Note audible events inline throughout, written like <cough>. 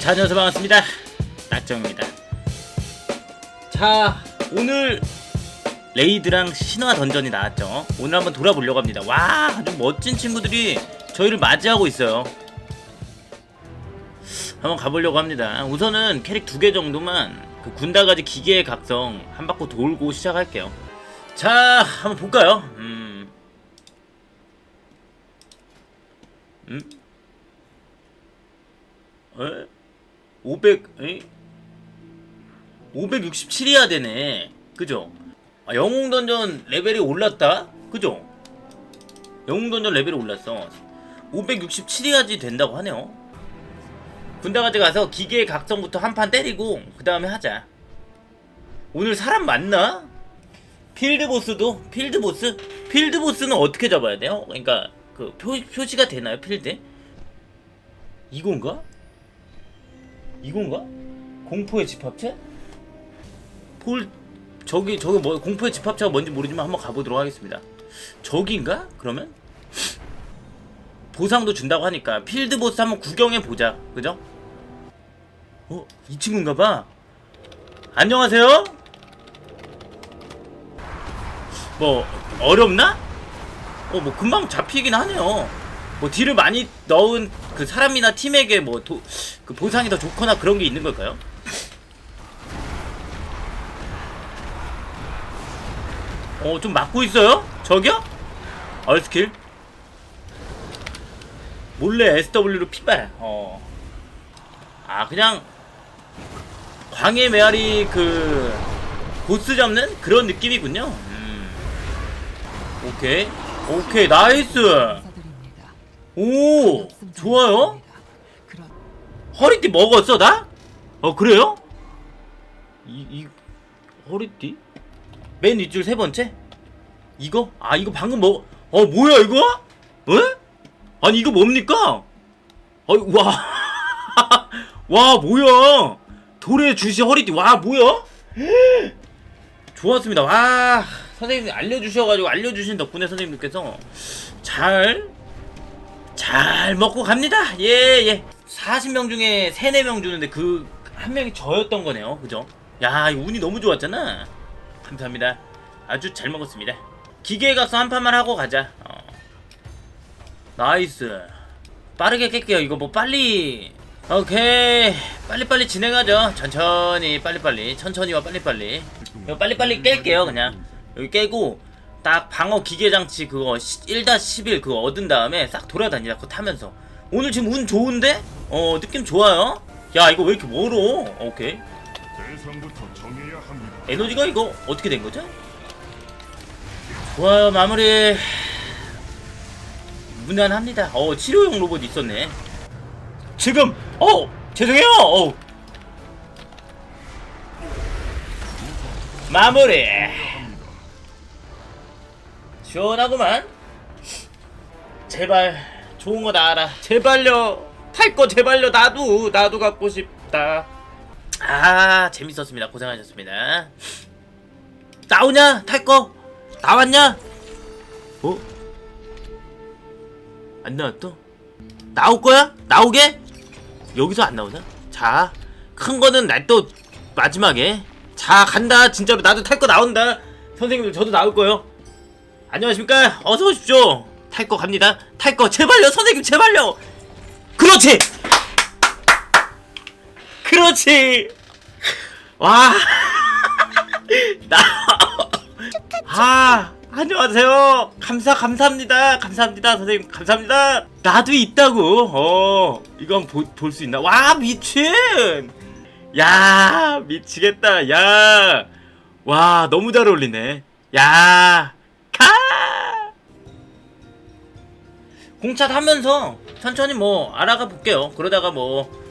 자, 안녕하세요. 반갑습니다. 낙정입니다. 자, 오늘 레이드랑 신화 던전이 나왔죠. 오늘 한번 돌아보려고 합니다. 와, 아주 멋진 친구들이 저희를 맞이하고 있어요. 한번 가보려고 합니다. 우선은 캐릭 두 개 정도만 그 군다가지 기계의 각성 한 바퀴 돌고 시작할게요. 자, 한번 볼까요? 음. 음? 에? 500, 에? 567이야 되네. 그죠? 아, 영웅 던전 레벨이 올랐다? 그죠? 영웅 던전 레벨이 올랐어. 567이야지 된다고 하네요. 군다가지 가서 기계 각성부터 한 판 때리고 그 다음에 하자. 오늘 사람 맞나? 필드 보스도 필드 보스 필드 보스는 어떻게 잡아야 돼요? 그러니까 그 표, 표시가 되나요 필드? 이건가? 이건가? 공포의 집합체? 폴 저기 저기 뭐 공포의 집합체가 뭔지 모르지만 한번 가보도록 하겠습니다. 저기인가? 그러면 보상도 준다고 하니까 필드 보스 한번 구경해 보자. 그죠? 어, 이 친구인가 봐. 안녕하세요. 뭐 어렵나? 어, 뭐 금방 잡히긴 하네요. 뭐 딜을 많이 넣은 그 사람이나 팀에게 뭐그 보상이 더 좋거나 그런 게 있는 걸까요? 어, 좀 막고 있어요? 저기요? 얼스킬? 몰래 SW로 피발. 어. 아, 그냥 광해 메아리 그 보스 잡는 그런 느낌이군요. 음. 오케이. 오케이, 나이스. 오, 좋아요. 허리띠 먹었어, 나? 어, 그래요? 이, 이, 허리띠? 맨 윗줄 세 번째? 이거? 아, 이거 방금 먹, 어, 뭐야, 이거? 에? 아니, 이거 뭡니까? 어, 와. <laughs> 와, 뭐야. 돌에 주시 허리띠, 와, 뭐야? <gasps> 좋았습니다. 와, 선생님이 알려주셔가지고, 알려주신 덕분에 선생님께서 잘, 잘 먹고 갑니다. 예, 예. 40명 중에 3, 4명 주는데 그 한 명이 저였던 거네요. 그죠? 야, 이 운이 너무 좋았잖아. 감사합니다. 아주 잘 먹었습니다. 기계에 가서 한 판만 하고 가자. 어. 나이스. 빠르게 깰게요. 이거 뭐 빨리. 오케이. 빨리빨리 진행하죠. 천천히, 빨리빨리. 천천히와 빨리빨리. 이거 빨리빨리 깰게요. 그냥. 여기 깨고, 딱 방어 기계 장치 그거 1-11 그거 얻은 다음에 싹 돌아다니다. 그거 타면서. 오늘 지금 운 좋은데? 어, 느낌 좋아요. 야, 이거 왜 이렇게 멀어? 오케이. 에너지가 이거 어떻게 된 거죠? 좋아요 마무리 무난합니다 어 치료용 로봇 있었네 지금 어 죄송해요 어 마무리 시원하구만 제발 좋은 거 나와라 제발요 탈거 제발요 나도 나도 갖고 싶다 아 재밌었습니다 고생하셨습니다 나오냐 탈 거 나왔냐 어? 안 나왔어? 나올 거야? 나오게? 여기서 안 나오나? 자, 큰 거는 날 또 마지막에. 자, 간다. 진짜로 나도 탈 거 나온다. 선생님들 저도 나올 거요. 안녕하십니까? 어서 오십시오. 탈 거 갑니다. 탈 거 제발요, 선생님 제발요. 그렇지. 그렇지. 와. <laughs> 나. 아, 안녕하세요. 감사, 감사합니다. 감사합니다. 선생님, 감사합니다. 나도 있다고. 어, 한번 볼수 있나? 와, 미친! 야, 미치겠다. 야. 와, 너무 잘 어울리네. 야. 가! 공차 하면서 천천히 뭐 알아가 볼게요. 그러다가 뭐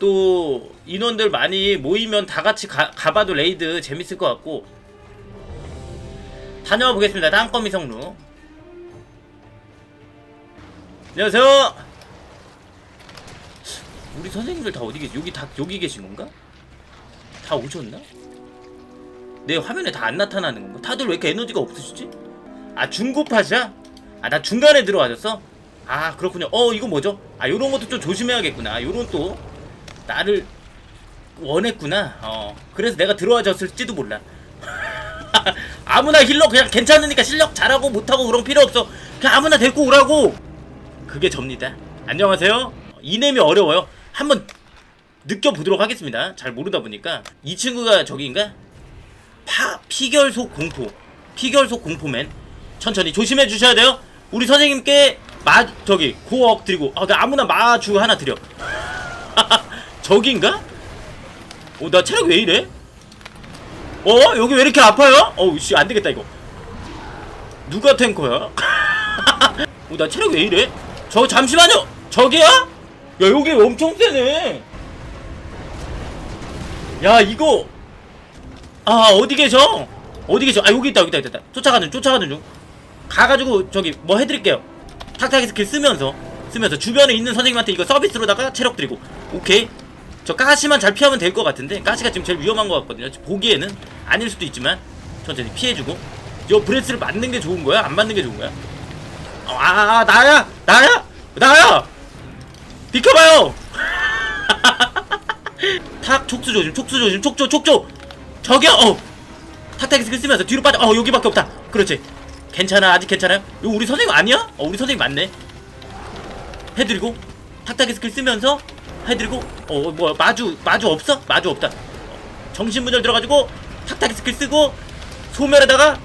또 인원들 많이 모이면 다 같이 가, 가봐도 레이드 재밌을 것 같고 다녀와 보겠습니다. 땅거미 성루. 안녕하세요. 우리 선생님들 다 어디 계시? 여기 다 여기 계신 건가? 다 오셨나? 내 화면에 다 안 나타나는 건가? 다들 왜 이렇게 에너지가 없으시지? 아 중고팟이야? 아 나 중간에 들어와줬어? 아 그렇군요. 어 이거 뭐죠? 아 요런 것도 좀 조심해야겠구나. 요런 또 나를 원했구나. 어 그래서 내가 들어와줬을지도 몰라. <laughs> 아무나 힐러 그냥 괜찮으니까 실력 잘하고 못하고 그런 필요 없어. 그냥 아무나 데리고 오라고. 그게 접니다. 안녕하세요. 이nem이 어려워요. 한번 느껴보도록 하겠습니다. 잘 모르다 보니까. 이 친구가 저기인가? 파, 피결속 공포. 피결속 공포맨 천천히 조심해 주셔야 돼요 우리 선생님께 마 저기 고억 드리고 아, 나 아무나 마주 하나 드려 <laughs> 저기인가? 어 나 체력 왜 이래? 어 여기 왜 이렇게 아파요? 어우 씨 안 되겠다 이거 누가 탱커야? <laughs> 어 나 체력 왜 이래? 저 잠시만요 저기야? 야 여기 엄청 세네 야 이거 아 어디 계셔? 어디 계셔? 아 여기 있다 여기 있다 여기 있다 쫓아가는 중 쫓아가는 중 가가지고 저기 뭐 해드릴게요. 탁탁이 스킬 쓰면서 쓰면서 주변에 있는 선생님한테 이거 서비스로다가 체력 드리고. 오케이. 저 가시만 잘 피하면 될 것 같은데 가시가 지금 제일 위험한 것 같거든요. 보기에는 아닐 수도 있지만 천천히 피해주고. 저 브레스를 맞는 게 좋은 거야? 안 맞는 게 좋은 거야? 어, 아, 아 나야? 나야? 나야? 비켜봐요! <laughs> 탁 촉수 조심 촉수 조심 촉조 촉조! 저기요! 어! 탁탁이 스킬 쓰면서 뒤로 빠져. 어 여기밖에 없다. 그렇지 괜찮아? 아직 괜찮아요? 이거 우리 선생님 아니야? 어 우리 선생님 맞네. 해드리고 탁탁이 스킬 쓰면서 해드리고 어 뭐야 마주 마주 없어? 마주 없다. 어, 정신분열 들어가지고 탁탁이 스킬 쓰고 소멸에다가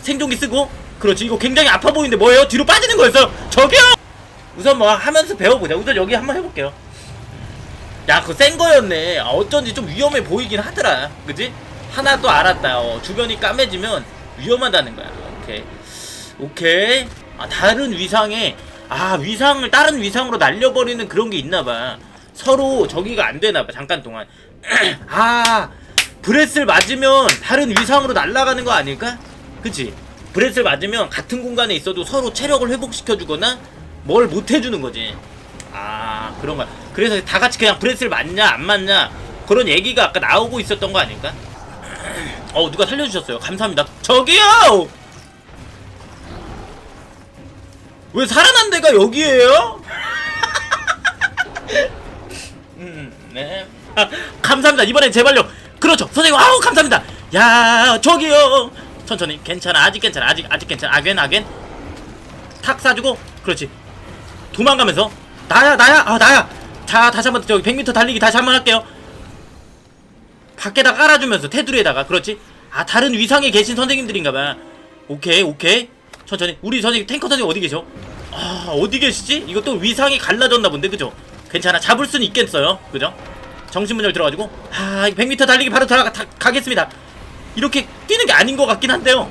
생존기 쓰고. 그렇지. 이거 굉장히 아파 보이는데 뭐예요? 뒤로 빠지는 거였어요. 저기요! 우선 뭐 하면서 배워보자. 우선 여기 한번 해볼게요. 야 그거 센 거였네. 아, 어쩐지 좀 위험해 보이긴 하더라. 그지? 하나 또 알았다. 어, 주변이 까매지면 위험하다는 거야. 오케이 오케이. 아 다른 위상에 아 위상을 다른 위상으로 날려버리는 그런 게 있나봐. 서로 저기가 안 되나봐 잠깐 동안. <clears throat> 아 브레스를 맞으면 다른 위상으로 날아가는 거 아닐까? 그치? 브레스를 맞으면 같은 공간에 있어도 서로 체력을 회복시켜주거나 뭘 못해주는 거지. 아 그런 거야 그래서 다 같이 그냥 브레스를 맞냐 안 맞냐 그런 얘기가 아까 나오고 있었던 거 아닐까? <clears throat> 어 누가 살려주셨어요? 감사합니다. 저기요 왜 살아난 데가 여기에요? 음, 네. 아, 감사합니다. 이번엔 제발요. 그렇죠. 선생님, 아우, 감사합니다. 야, 저기요. 천천히. 괜찮아. 아직 괜찮아. 아직, 아직 괜찮아. 아겐, 아겐. 탁 쏴주고. 그렇지. 도망가면서. 나야, 나야. 아, 나야. 자, 다시 한 번 저기 100m 달리기 다시 한 번 할게요. 밖에다 깔아주면서 테두리에다가. 그렇지. 아, 다른 위상에 계신 선생님들인가봐. 오케이, 오케이. 천천히. 우리 선생님, 탱커 선생님 어디 계셔? 아, 어디 계시지? 이것도 위상이 갈라졌나 본데, 그죠? 괜찮아. 잡을 수는 있겠어요. 그죠? 정신분열 들어가지고. 아, 100m 달리기 바로 들어가, 다, 가겠습니다. 이렇게 뛰는 게 아닌 것 같긴 한데요.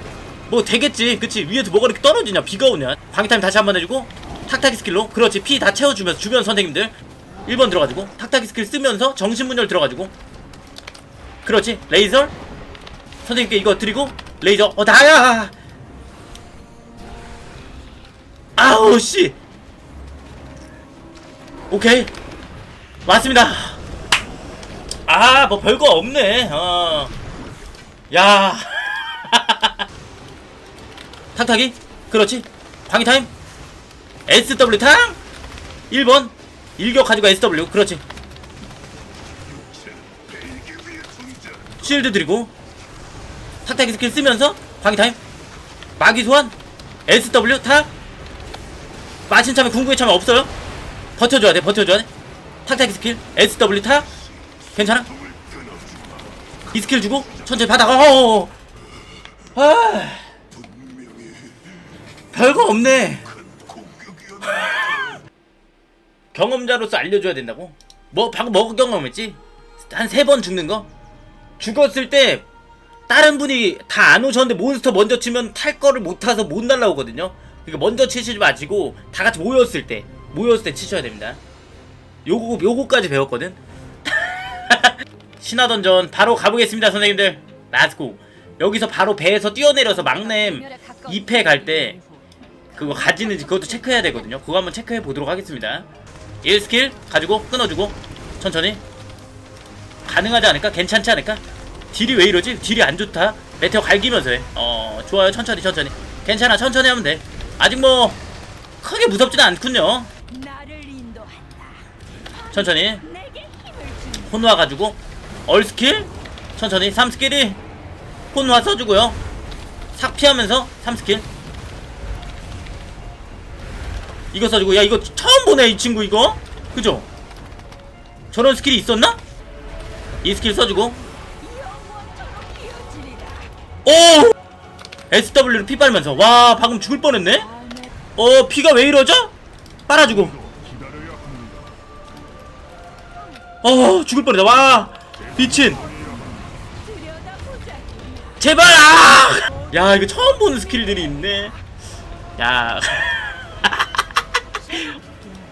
뭐, 되겠지. 그치? 위에서 뭐가 이렇게 떨어지냐? 비가 오냐? 방위타임 다시 한 번 해주고. 탁탁이 스킬로. 그렇지. 피 다 채워주면서 주변 선생님들. 1번 들어가지고. 탁탁이 스킬 쓰면서 정신분열 들어가지고. 그렇지. 레이저. 선생님께 이거 드리고. 레이저. 어, 나야! 아우 씨. 오케이. 왔습니다. 아 뭐 별거 없네. 어야. 탁탁이? <laughs> 그렇지. 방위 타임? SW 탕? 1번. 일격 가지고 SW 그렇지. 쉴드 드리고. 탁탁이 스킬 쓰면서 방위 타임? 마기 소환? SW 탁 마신 참에 궁극의 참에 없어요? 버텨줘야 돼 버텨줘야 돼 탁탁이 스킬 SW 탁 괜찮아? 이 스킬 주고 천천히 받아가 어어어 아 별거 없네 <laughs> 경험자로서 알려줘야 된다고? 뭐 방금 뭐 경험했지? 한 세 번 죽는 거? 죽었을 때 다른 분이 다 안 오셨는데 몬스터 먼저 치면 탈 거를 못 타서 못 날라오거든요. 그러니까 먼저 치시지 마시고 다 같이 모였을 때 모였을 때 치셔야 됩니다. 요거 요거까지 배웠거든. <laughs> 신화 던전 바로 가보겠습니다, 선생님들. 렛츠고. 여기서 바로 배에서 뛰어내려서 막냄 2패 갈 때 그거 가지는지 그것도 체크해야 되거든요. 그거 한번 체크해 보도록 하겠습니다. 1스킬 가지고 끊어주고 천천히 가능하지 않을까? 괜찮지 않을까? 딜이 왜 이러지? 딜이 안 좋다? 메테오 갈기면서 해. 어, 좋아요. 천천히, 천천히. 괜찮아 천천히 하면 돼 아직 뭐 크게 무섭지는 않군요. 천천히 혼화 가지고 얼스킬 천천히 3스킬이 혼화 써주고요 삭 피하면서 3스킬 이거 써주고 야 이거 처음 보네 이 친구 이거 그죠? 저런 스킬이 있었나? 이 스킬 써주고. 오! SW로 피 빨면서 와 방금 죽을 뻔했네? 어 피가 왜 이러죠? 빨아주고. 어 죽을 뻔했다 와 미친. 제발 아! 야 이거 처음 보는 스킬들이 있네 야. <laughs>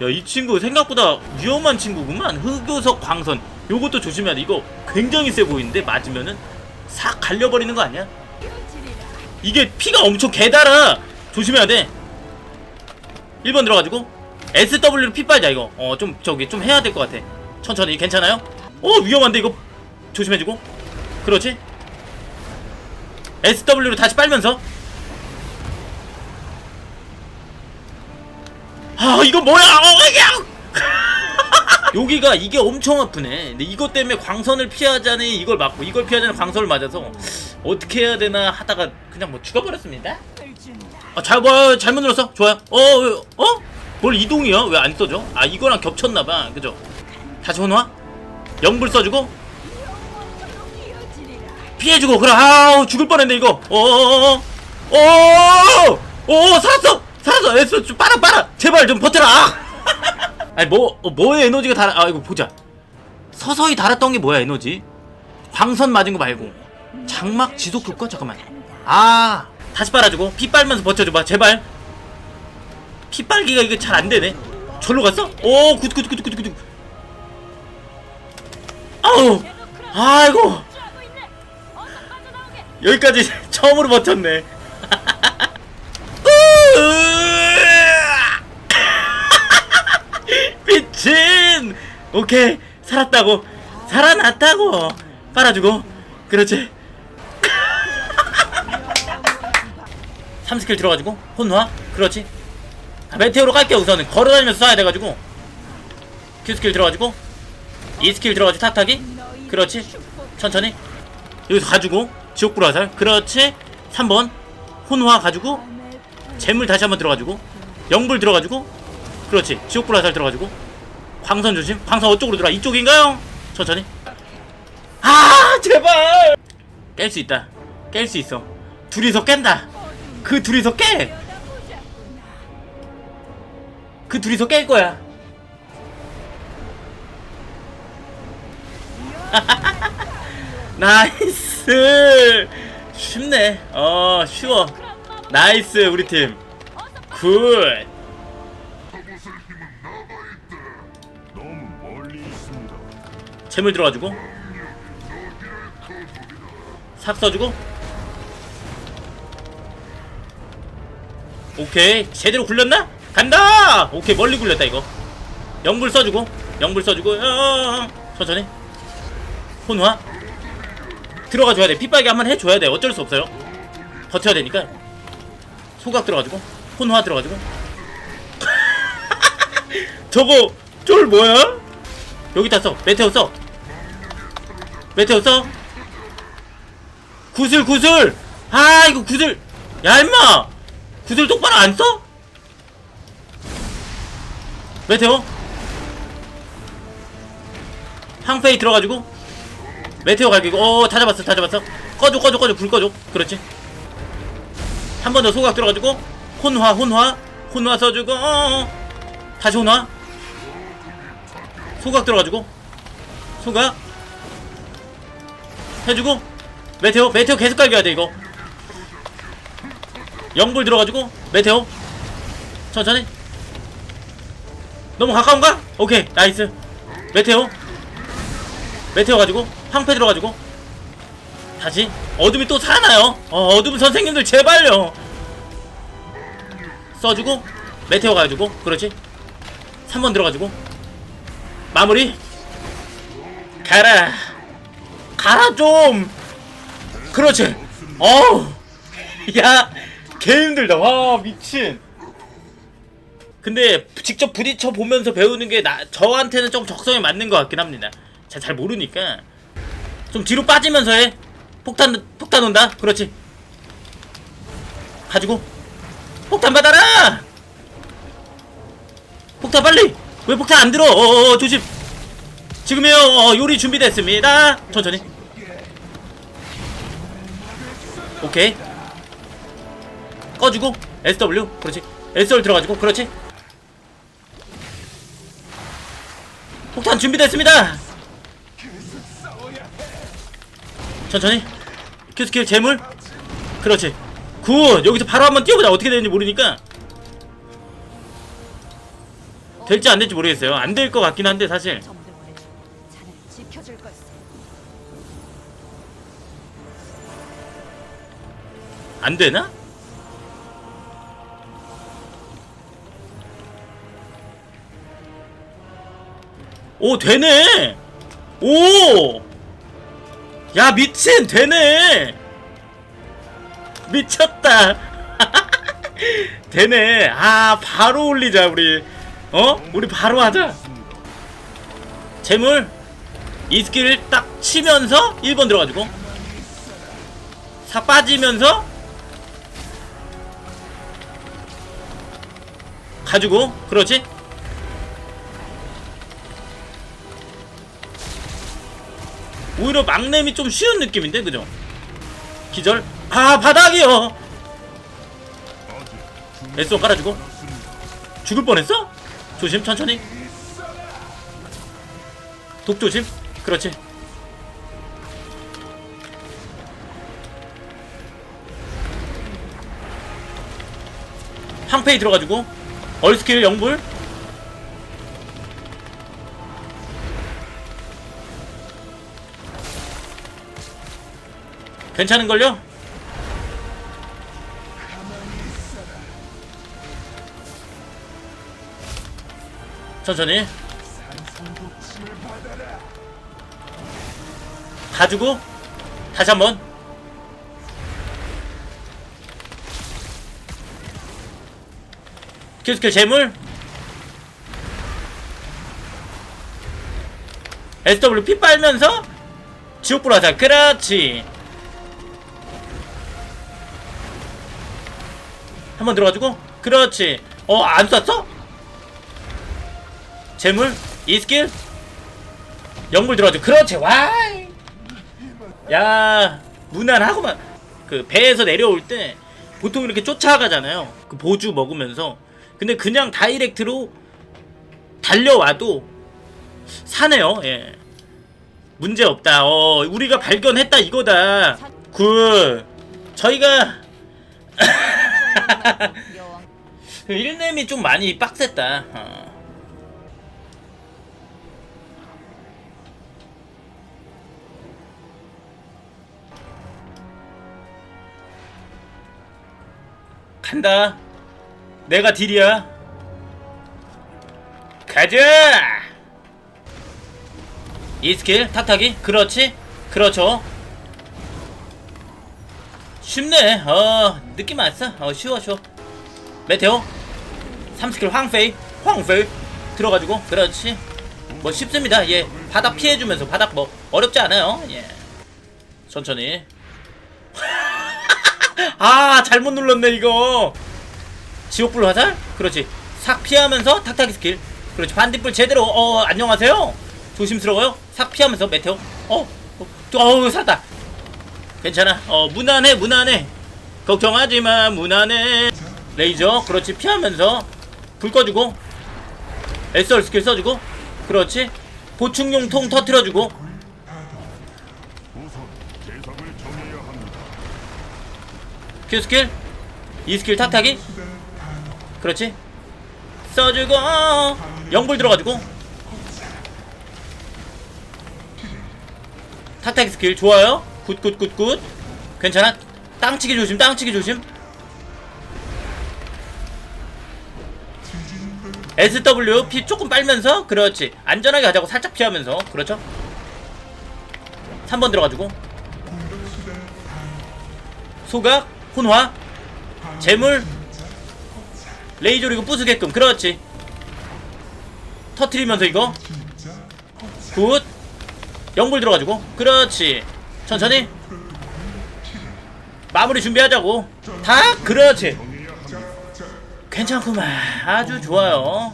야, 이 친구 생각보다 위험한 친구구만. 흑요석 광선. 요것도 조심해야 돼. 이거 굉장히 세 보이는데 맞으면은 싹 갈려버리는 거 아니야? 이게 피가 엄청 개달아. 조심해야 돼. 1번 들어가지고 SW로 피 빨자 이거. 어, 좀 저기 좀 해야 될 것 같아. 천천히 괜찮아요? 어, 위험한데 이거 조심해주고. 그렇지? SW로 다시 빨면서. 아, 이거 뭐야? 어, 이게 여기가 이게 엄청 아프네. 근데 이것 때문에 광선을 피하자니 이걸 맞고 이걸 피하자니 광선을 맞아서 어떻게 해야 되나 하다가 그냥 뭐 죽어버렸습니다. 아, 잘, 뭐, 잘못 눌렀어. 좋아요. 어, 왜, 어? 뭘 이동이야? 왜 안 써져? 아, 이거랑 겹쳤나봐. 그죠? 다시 혼화? 영불 써주고. 피해주고, 그래, 아우, 죽을 뻔했네, 이거. 어어어 어. 어, 어, 살았어! 살았어! 에스, 좀 빨아, 빨아! 제발 좀 버텨라! <laughs> 아! 아니, 뭐, 어, 뭐의 에너지가 달아, 아, 이거 보자. 서서히 달았던 게 뭐야, 에너지? 광선 맞은 거 말고. 장막 지속 효과? 잠깐만. 아 다시 빨아주고 피 빨면서 버텨줘봐 제발 피 빨기가 이게 잘 안 되네 절로 갔어? 오 굿굿굿굿굿굿 아우 아이고. 여기까지 <laughs> 처음으로 버텼네 <laughs> 미친 오케이. 살았다고. 살아났다고. 빨아주고. 그렇지. <laughs> 3스킬 들어가지고 혼화 그렇지. 아, 메테오로 깔게 우선은. 걸어다니면서 쏴야 돼가지고. Q스킬 들어가지고. 2스킬 들어가지고 탁탁이 그렇지. 천천히. 여기서 가지고. 지옥불 화살 그렇지. 3번. 혼화 가지고. 재물 다시 한번 들어가지고. 영불 들어가지고. 그렇지. 지옥불 화살 들어가지고 광선 조심? 광선 어쪽으로 들어와. 이쪽인가요? 천천히. 아 제발! 깰 수 있다. 깰 수 있어. 둘이서 깬다. 그 둘이서 깨! 그 둘이서 깰 거야. <laughs> 나이스! 쉽네. 어 쉬워. 나이스 우리 팀. 굿. 재물 들어가지고. 삭 써주고. 오케이. 제대로 굴렸나? 간다! 오케이. 멀리 굴렸다 이거. 영불 써주고. 영불 써주고. 어, 천천히. 혼화. 들어가줘야 돼. 핏빨개 한번 해줘야 돼. 어쩔 수 없어요. 버텨야 되니까. 소각 들어가지고. 혼화 들어가지고. <laughs> 저거 쫄 뭐야? 여기다 써. 메테오 써. 메테오 써. 구슬 구슬! 아 이거 구슬! 야 임마! 구슬 똑바로 안 써? 메테오? 항페이 들어가지고? 메테오 갈기고 잡았어 다 잡았어. 꺼줘 꺼줘 꺼줘. 불 꺼줘. 그렇지. 한 번 더 소각 들어가지고 혼화 혼화. 혼화 써주고 어어. 다시 혼화 소각 들어가지고. 소각. 해주고. 메테오 메테오 계속 갈겨야 돼 이거. 영불 들어가지고 메테오. 천천히. 너무 가까운가? 오케이 나이스. 메테오. 메테오 가지고 황패 들어가지고. 다시. 어둠이 또 살아나요? 어, 어둠 선생님들 제발요. 써주고 메테오 가지고 그렇지. 3번 들어가지고 마무리 가라 가라 좀 그렇지 어우 <laughs> 야개 힘들다. 와 미친. 근데 직접 부딪혀 보면서 배우는 게 나, 저한테는 좀 적성에 맞는 것 같긴 합니다. 잘, 잘 모르니까 좀 뒤로 빠지면서 해. 폭탄 폭탄 온다. 그렇지. 가지고 폭탄 받아라. 폭탄 빨리. 왜 폭탄 안 들어? 어, 어, 조심. 지금이요. 어, 요리 준비됐습니다. 천천히. 오케이. 꺼주고 SW 그렇지 SW 들어가지고 그렇지 폭탄 준비됐습니다 천천히 큐스킬 재물 그렇지 굿 여기서 바로 한번 뛰어보자 어떻게 되는지 모르니까 될지 안 될지 모르겠어요 안 될 것 같긴 한데 사실. 안 되나? 오 되네 오! 야 미친 되네 미쳤다 <laughs> 되네 아 바로 올리자 우리 어? 우리 바로 하자. 재물 이 스킬 딱 치면서 1번 들어가지고. 싹 빠지면서 가지고 그렇지? 오히려 막nem이 좀 쉬운 느낌인데 그죠? 기절. 아 바닥이요! 애써 깔아주고. 죽을 뻔했어 조심 천천히. 독 조심. 그렇지. 황페이 들어가지고. 얼스킬 영불. 괜찮은걸요? 천천히. 가지고 다시 한번. 큐스킬 재물. SW 피 빨면서 지옥불 하자 그렇지. 한번 들어가지고. 그렇지. 어안 쐈어? 재물 이 스킬? 영불 들어가지고. 그렇지 와이! 야 무난하구만. 그 배에서 내려올 때 보통 이렇게 쫓아가잖아요. 그 보주 먹으면서. 근데 그냥 다이렉트로 달려와도 사네요 예. 문제 없다. 어 우리가 발견했다 이거다. 굿. 저희가 여왕 <laughs> 그 1렘이 좀 많이 빡셌다. 어. 간다. 내가 딜이야. 가자! 이 스킬 탁탁이 그렇지? 그렇죠. 쉽네. 어 느낌 왔어 어 쉬워 쉬워. 메테오. 3스킬 황페이. 황페이. 들어가지고. 그렇지. 뭐 쉽습니다. 예. 바닥 피해주면서 바닥 뭐 어렵지 않아요. 예. 천천히 아 잘못 눌렀네 이거. 지옥불 화살? 그렇지. 삭 피하면서 탁탁이 스킬. 그렇지. 반딧불 제대로 어 안녕하세요. 조심스러워요. 삭 피하면서 메테오. 어 어, 어 살았다. 괜찮아. 어 무난해 무난해. 걱정하지마 무난해. 레이저 그렇지. 피하면서 불 꺼주고 SR 스킬 써주고 그렇지. 보충용 통 터트려주고 Q 스킬? 이 스킬 탁탁이? 그렇지? 써주고 영불 들어가지고. 탁탁이 스킬 좋아요? 굿굿굿굿. 괜찮아? 땅치기 조심 땅치기 조심. SW 피 조금 빨면서 그렇지. 안전하게 가자고 살짝 피하면서 그렇죠? 3번 들어가지고. 소각 혼화 재물 레이저로 이거 부수게끔. 그렇지. 터트리면서 이거. 굿. 영불 들어가지고. 그렇지. 천천히. 마무리 준비하자고. 다? 그렇지. 괜찮구만. 아주 좋아요.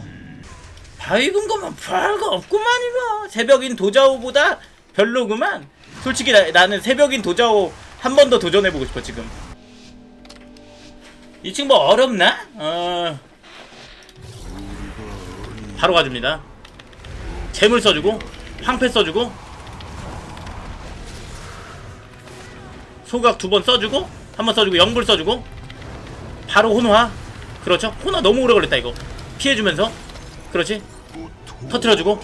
밝은 것만 별거 없구만 이거. 새벽인 도자오보다 별로구만. 솔직히 나, 나는 새벽인 도자오 한 번 더 도전해보고 싶어 지금 이 친구 뭐 어렵나? 어... 바로 가줍니다. 재물 써주고 황패 써주고 소각 두 번 써주고 한 번 써주고 영불 써주고 바로 혼화. 그렇죠? 혼화 너무 오래 걸렸다 이거. 피해주면서. 그렇지? 터트려주고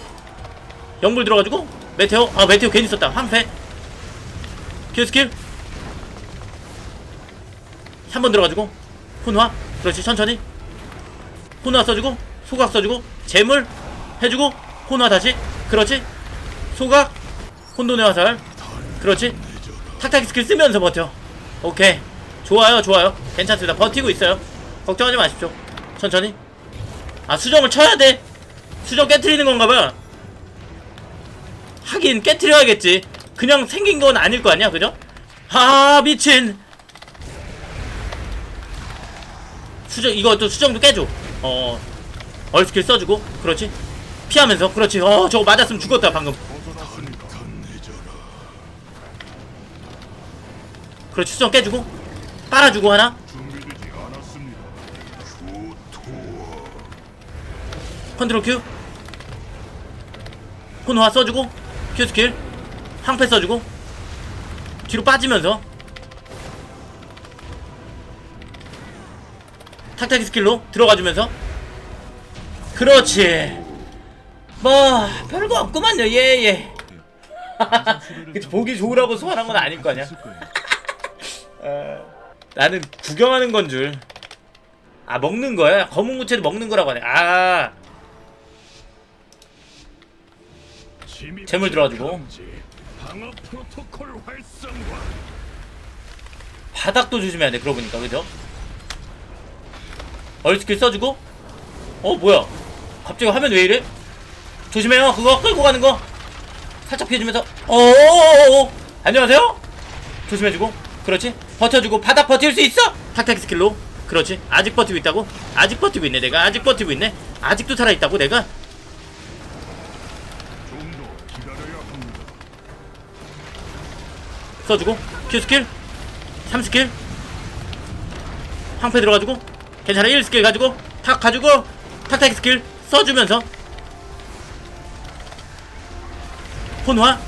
영불 들어가지고 메테오. 아 메테오 괜히 썼다. 황패 큐 스킬. 한 번 들어가지고 혼화? 그렇지 천천히. 혼화 써주고 소각 써주고 재물 해주고 혼화 다시. 그렇지. 소각 혼돈의 화살. 그렇지. 탁탁이 스킬 쓰면서 버텨. 오케이. 좋아요 좋아요. 괜찮습니다. 버티고 있어요. 걱정하지 마십시오. 천천히. 아 수정을 쳐야 돼. 수정 깨트리는 건가봐. 하긴 깨트려야겠지. 그냥 생긴 건 아닐 거 아니야 그죠? 아 미친 수정 이것도 수정도 깨줘. 어 얼스킬 써주고 그렇지? 피하면서 그렇지. 어 저거 맞았으면 죽었다 방금. 그렇지 수정 깨주고. 빨아주고 하나. 컨트롤 Q? 혼화 써주고 Q 스킬? 항패 써주고 뒤로 빠지면서 탁탁이 스킬로 들어가주면서 그렇지 뭐 별거 없구만요 예예 <laughs> 그치, 보기 좋으라고 소환한 건 아닐 거 아니야 어, 나는 구경하는 건 줄. 아 먹는 거야? 검은 무채를 먹는 거라고 하네. 아 재물 들어가지고. 바닥도 조심해야 돼. 그러고 보니까 그죠? 얼스킬 써주고. 어 뭐야? 갑자기 화면 왜 이래? 조심해요. 그거 끌고 가는 거. 살짝 피해주면서. 어어어어. 안녕하세요. 조심해주고. 그렇지. 버텨주고 바닥 버틸 수 있어. 탁탁 스킬로. 그렇지. 아직 버티고 있다고? 아직 버티고 있네. 내가 아직 버티고 있네. 아직도 살아 있다고 내가. 써주고 Q 스킬 3 스킬 황패 들어가지고 괜찮아. 1 스킬 가지고 탁 가지고 탁탁 스킬 써주면서. 혼화.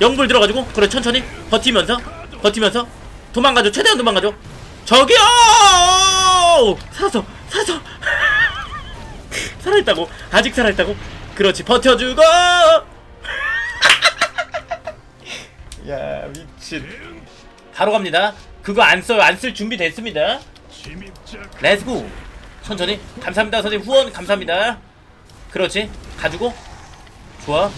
영불 들어가지고 그래 천천히 버티면서 버티면서. 도망가죠. 최대한 도망가죠. 저기요! 살았어 살았어 <laughs> 살아있다고. 아직 살아있다고. 그렇지. 버텨주고! <laughs> 야 미친. 바로 갑니다 그거 안 써요 안 쓸 준비 됐습니다. 렛츠고 천천히. 감사합니다 선생님. 후원 감사합니다. 그렇지. 가지고. 좋아.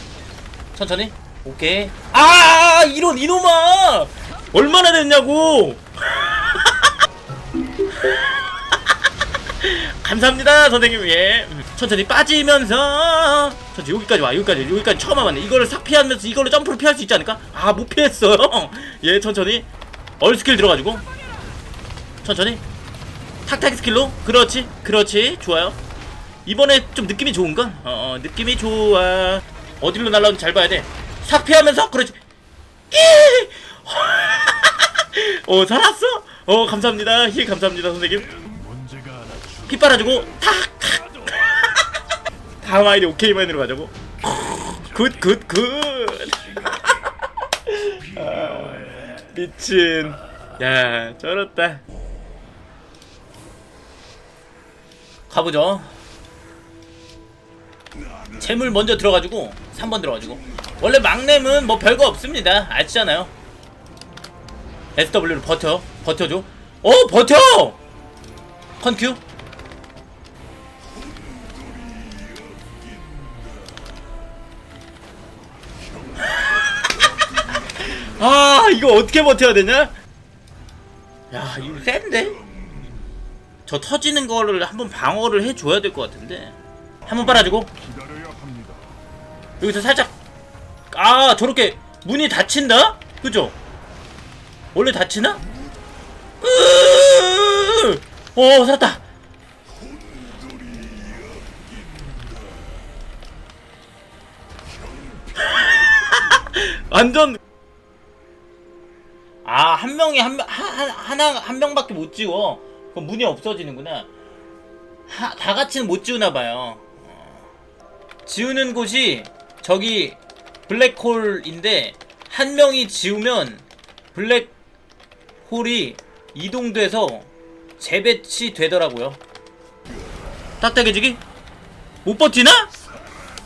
천천히. 오케이. 아 이런 이놈아! 얼마나 됐냐고! <laughs> 감사합니다 선생님. 예. 음, 천천히 빠지면서. 천천히 여기까지 와 여기까지. 여기까지 처음 와봤네. 이거를 싹 피하면서 이걸로 점프를 피할 수 있지 않을까? 아 못 피했어요. <laughs> 예 천천히 얼 스킬 들어가지고. 천천히. 탁탁 스킬로. 그렇지 그렇지. 좋아요. 이번에 좀 느낌이 좋은가 어, 어 느낌이 좋아. 어디로 날라오는지 잘 봐야 돼싹 피하면서? 그렇지. 끼! <laughs> 어 살았어? 어 감사합니다. 힐 감사합니다 선생님. 피 빨아주고 탁탁. 다음 아이디 오케이만으로 가자고. 굿굿굿. 아, <laughs> 미친. 야 쩔었다. 가보죠. 재물 먼저 들어가지고 3번 들어가지고. 원래 막nem은 뭐 별거 없습니다. 아시잖아요. SW로 버텨 버텨줘. 어 버텨! 컨큐 아 이거 어떻게 버텨야 되냐 야 이거 센데? 저 터지는 거를 한번 방어를 해줘야 될 것 같은데 한번 빨아주고. 여기서 살짝 아 저렇게 문이 닫힌다? 그죠? 원래 닫히나? 으으으으으! 어 살았다 <laughs> 완전 아 한 명이 한 명 한, 하나 한 명밖에 못 지워 그럼 문이 없어지는구나 하, 다 같이는 못 지우나 봐요 지우는 곳이 저기 블랙홀인데 한 명이 지우면 블랙홀이 이동돼서 재배치 되더라고요. 딱딱해지기? 못 버티나?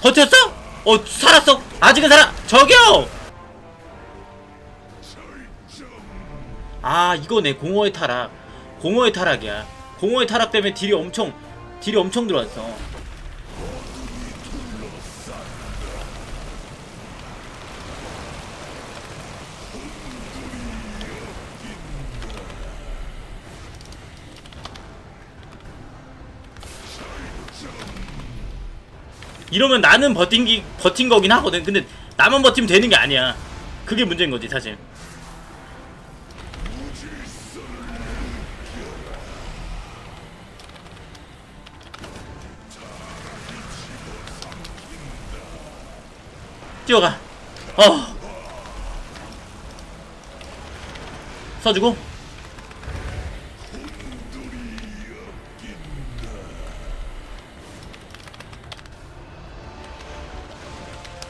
버텼어? 어 살았어. 아직은 살아. 저기요. 아 이거네 공허의 타락. 공허의 타락이야. 공허의 타락 때문에 딜이 엄청 딜이 엄청 들어왔어. 이러면 나는 버틴, 기, 버틴 거긴 하거든. 근데 나만 버티면 되는 게 아니야. 그게 문제인 거지, 사실. 뛰어가. 어. 써주고.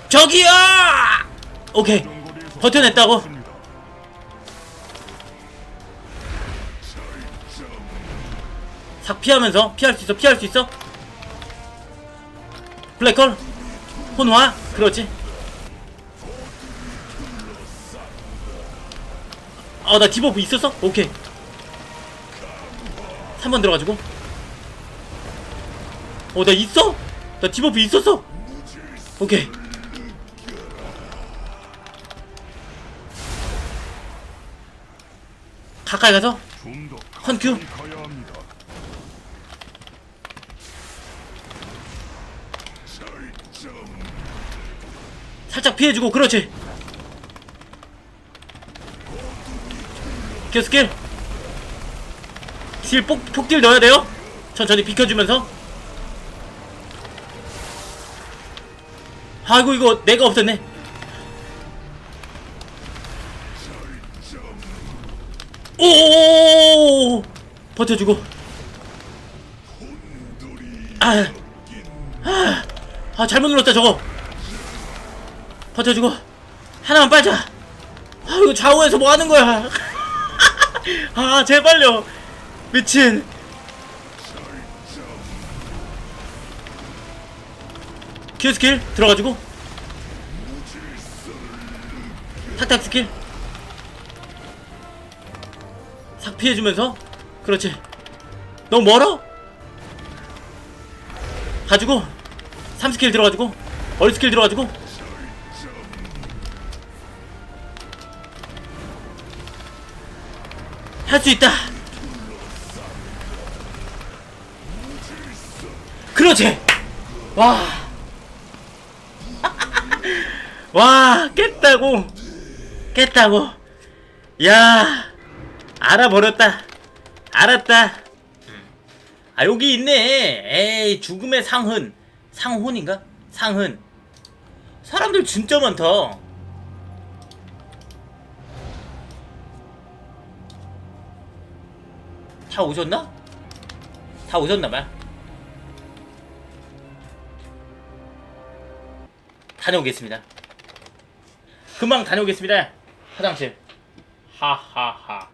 저기요! 오케이. 버텨냈다고? 삭 피하면서 피할 수 있어 피할 수 있어 블랙홀 혼화 그렇지 어나 디버프 있었어? 오케이 3번 들어가지고 어 나 있어? 나 디버프 있었어 오케이 가까이 가서 헌큐. 살짝 피해주고 그렇지 큐 스킬. 딜 폭, 폭딜 넣어야 돼요? 천천히 비켜주면서. 아이고 이거 내가 없었네. 오 버텨주고. 아, 아, 아 잘못 눌렀다 저거. 버텨주고. 하나만 빠져 아 이거 좌우에서 뭐 하는 거야 <laughs> 아 제발요. 미친. 큐 스킬 들어가지고. 탁탁 스킬. 삭 피해주면서. 그렇지. 너무 멀어? 가지고. 3스킬 들어가지고. 얼 스킬 들어가지고 할 수 있다. 그렇지. 와. <laughs> 와, 깼다고. 깼다고. 야. 알아버렸다. 알았다. 음. 아, 여기 있네. 에이, 죽음의 상흔. 상혼인가? 상흔. 사람들 진짜 많다. 다 오셨나? 다 오셨나봐요. 다녀오겠습니다. 금방 다녀오겠습니다. 화장실. 하하하.